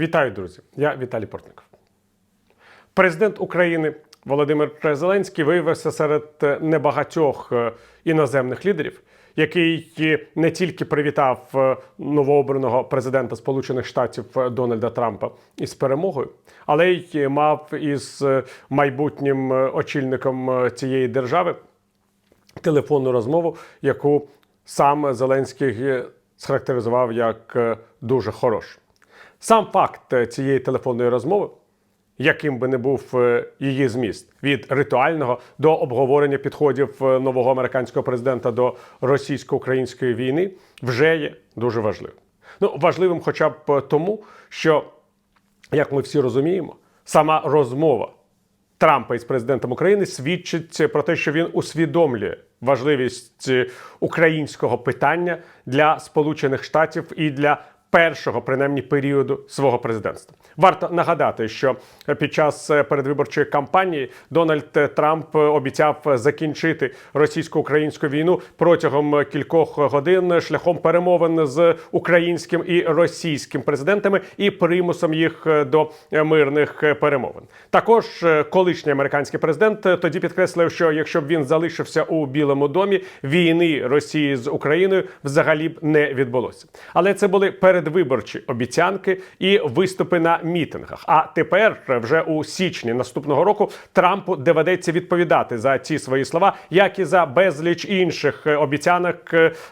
Вітаю, друзі! Я Віталій Портников. Президент України Володимир Зеленський виявився серед е, небагатьох е, іноземних лідерів, який е, не тільки привітав новообраного президента Сполучених Штатів Дональда Трампа із перемогою, але й мав із майбутнім очільником цієї держави телефонну розмову, яку сам Зеленський схарактеризував як дуже хорошу. Сам факт е, цієї телефонної розмови, яким би не був е, її зміст, від ритуального до обговорення підходів е, нового американського президента до російсько-української війни, вже є дуже важливим. Ну, важливим, хоча б тому, що, як ми всі розуміємо, сама розмова Трампа із президентом України свідчить про те, що він усвідомлює важливість українського питання для Сполучених Штатів і для першого, принаймні, періоду свого президентства. Варто нагадати, що під час е, передвиборчої кампанії Дональд Трамп обіцяв закінчити російсько-українську війну протягом кількох годин шляхом перемовин з українським і російським президентами і примусом їх до мирних перемовин. Також е, колишній американський президент тоді підкреслив, що якщо б він залишився у Білому домі, війни Росії з Україною взагалі б не відбулося. Але це були передвиборчі обіцянки і виступи на мітингах. А тепер, вже у січні наступного року, Трампу доведеться відповідати за ці свої слова, як і за безліч інших обіцянок,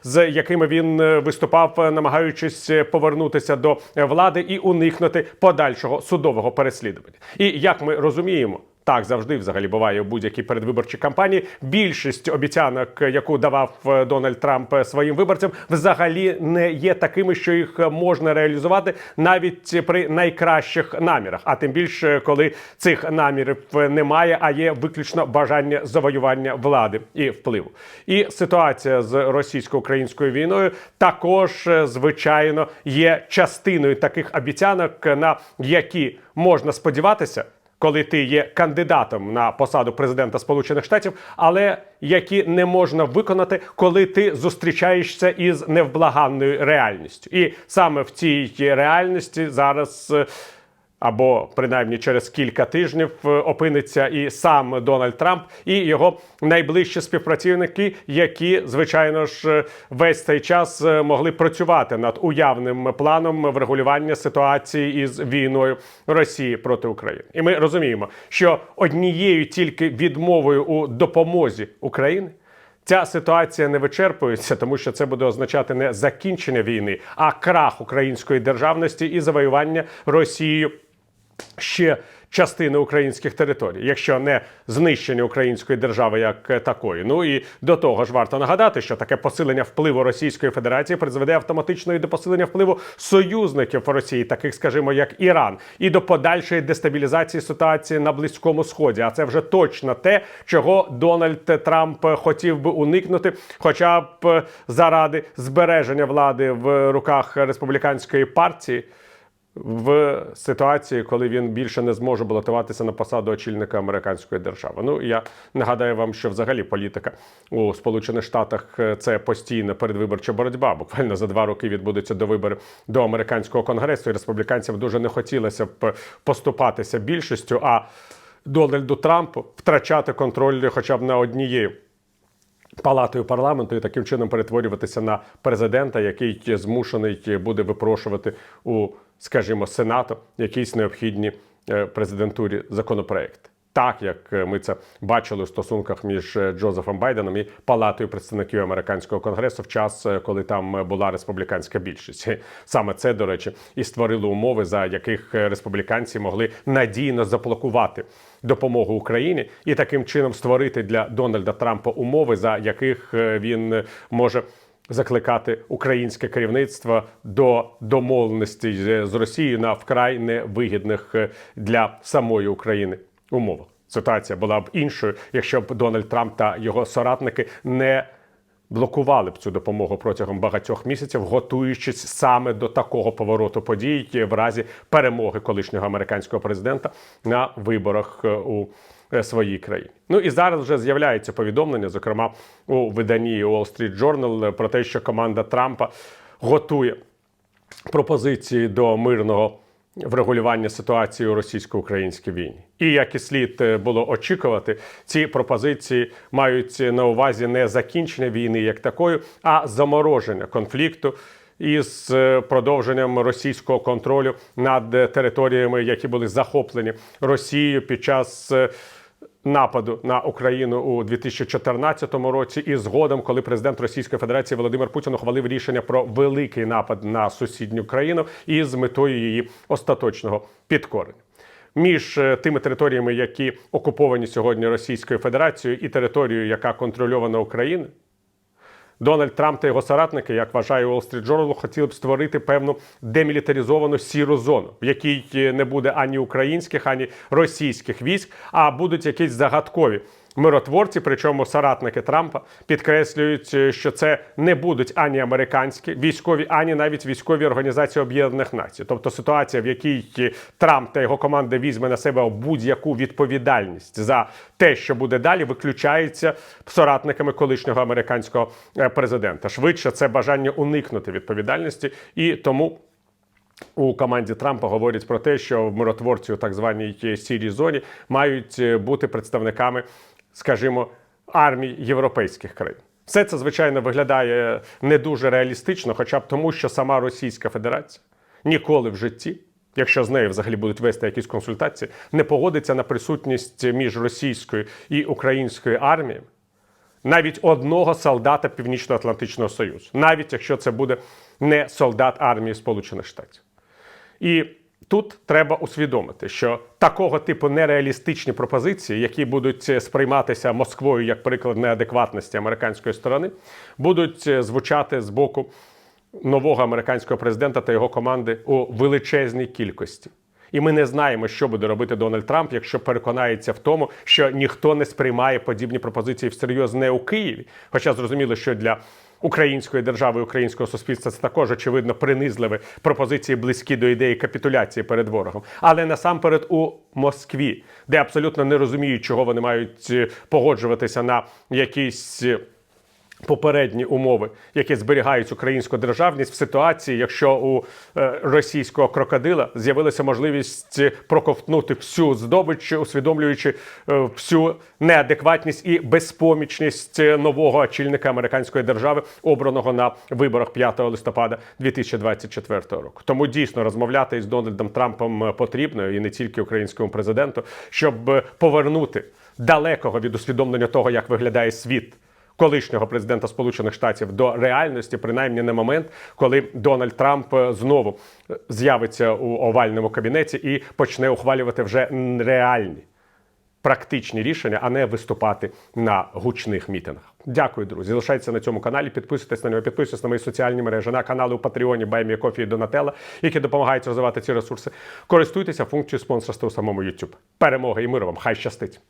з якими він е, виступав, намагаючись повернутися до влади і уникнути подальшого судового переслідування. І як ми розуміємо. Так завжди взагалі буває у будь-якій передвиборчій кампанії. Більшість обіцянок, яку давав е, Дональд Трамп е, своїм виборцям, взагалі не є такими, що їх е, можна реалізувати навіть при найкращих намірах. А тим більше, коли цих намірів немає, а є виключно бажання завоювання влади і впливу. І ситуація з російсько-українською війною також, звичайно, є частиною таких обіцянок, на які можна сподіватися коли ти є кандидатом на посаду президента Сполучених Штатів, але які не можна виконати, коли ти зустрічаєшся із невблаганною реальністю. І саме в цій реальності зараз. Або принаймні через кілька тижнів е, опиниться і сам Дональд Трамп, і його найближчі співпрацівники, які звичайно ж е, весь цей час е, могли працювати над уявним планом врегулювання ситуації із війною Росії проти України. І ми розуміємо, що однією тільки відмовою у допомозі України. Ця ситуація не вичерпується, тому що це буде означати не закінчення війни, а крах української державності і завоювання Росією ще частини українських територій, якщо не знищення української держави як такої. Ну і до того ж варто нагадати, що таке посилення впливу Російської Федерації призведе автоматично і до посилення впливу союзників Росії, таких, скажімо, як Іран, і до подальшої дестабілізації ситуації на близькому сході. А це вже точно те, чого Дональд Трамп хотів би уникнути, хоча б заради збереження влади в руках республіканської партії в ситуації, коли він більше не зможе балотуватися на посаду очільника американської держави. Ну я нагадаю вам, що взагалі політика у Сполучених Штатах е, це постійна передвиборча боротьба. Буквально за два роки відбудуться до виборів до американського конгресу. І республіканцям дуже не хотілося б поступатися більшістю. А Дональду Трампу втрачати контроль, хоча б на однією. Палатою парламенту і таким чином перетворюватися на президента, який змушений буде випрошувати у, скажімо, сенату якісь необхідні е, президентурі законопроекти. Так як е, ми це бачили у стосунках між е, Джозефом Байденом і Палатою представників американського конгресу в час, коли там була республіканська більшість. Саме це, до речі, і створило умови, за яких республіканці могли надійно заблокувати допомогу Україні і таким чином створити для Дональда Трампа умови, за яких він може. Закликати українське керівництво до домовленості з Росією на вкрай невигідних е, для самої України умовах. Ситуація була б іншою, якщо б Дональд Трамп та його соратники не блокували б цю допомогу протягом багатьох місяців, готуючись саме до такого повороту подій в разі перемоги колишнього американського президента на виборах е, у своїй країні. Ну і зараз вже з'являється повідомлення, зокрема у виданні Wall Street Journal, про те, що команда Трампа готує пропозиції до мирного врегулювання ситуації у російсько-українській війні. І як і слід е, було очікувати, ці пропозиції мають на увазі не закінчення війни як такої, а замороження конфлікту із е, продовженням російського контролю над е, територіями, які були захоплені Росією під час. Нападу на Україну у 2014 році, і згодом, коли президент Російської Федерації Володимир Путін ухвалив рішення про великий напад на сусідню країну із метою її остаточного підкорення. Між е, тими територіями, які окуповані сьогодні Російською Федерацією, і територією, яка контрольована Україною, Дональд Трамп та його соратники, як вважає Wall Street Journal, хотіли б створити певну демілітаризовану сіру зону, в якій е, не буде ані українських, ані російських військ, а будуть якісь загадкові миротворці. Причому соратники Трампа підкреслюють, е, що це не будуть ані американські військові, ані навіть військові організації Об'єднаних Націй. Тобто ситуація, в якій е, Трамп та його команда візьме на себе будь-яку відповідальність за те, що буде далі, виключається соратниками колишнього американського е, президента. Швидше це бажання уникнути відповідальності, і тому. У команді Трампа говорять про те, що миротворці у так званій сірій зоні мають бути представниками, скажімо, армій європейських країн. Все це звичайно виглядає не дуже реалістично, хоча б тому, що сама Російська Федерація ніколи в житті, якщо з нею взагалі будуть вести якісь консультації, не погодиться на присутність між російською і українською арміями навіть одного солдата Північно-Атлантичного Союзу, навіть якщо це буде не солдат армії Сполучених Штатів. І тут треба усвідомити, що такого типу нереалістичні пропозиції, які будуть е, сприйматися Москвою як приклад неадекватності американської сторони, будуть е, звучати з боку нового американського президента та його команди у величезній кількості. І ми не знаємо, що буде робити Дональд Трамп, якщо переконається в тому, що ніхто не сприймає подібні пропозиції всерйоз не у Києві. Хоча зрозуміло, що для української держави, українського суспільства це також очевидно принизливі пропозиції, близькі до ідеї капітуляції перед ворогом, але насамперед у Москві, де абсолютно не розуміють, чого вони мають е, погоджуватися на якісь. Попередні умови, які зберігають українську державність в ситуації, якщо у е, російського крокодила з'явилася можливість проковтнути всю здобич, усвідомлюючи е, всю неадекватність і безпомічність е, нового очільника американської держави, обраного на виборах 5 листопада 2024 року. Тому дійсно розмовляти із Дональдом Трампом потрібно і не тільки українському президенту, щоб повернути далекого від усвідомлення того, як виглядає світ колишнього президента Сполучених Штатів до реальності, принаймні на момент, коли Дональд Трамп е, знову е, з'явиться у овальному кабінеті і почне ухвалювати вже реальні. Практичні рішення, а не виступати на гучних мітингах. Дякую, друзі. Залишайтеся на цьому каналі, підписуйтесь на нього, підписуйтесь на мої соціальні мережі, на канали у Патреоні, Баймі Кофі і Донателла, які допомагають розвивати ці ресурси. Користуйтеся функцією спонсорства у самому YouTube. Перемоги і миру вам! Хай щастить!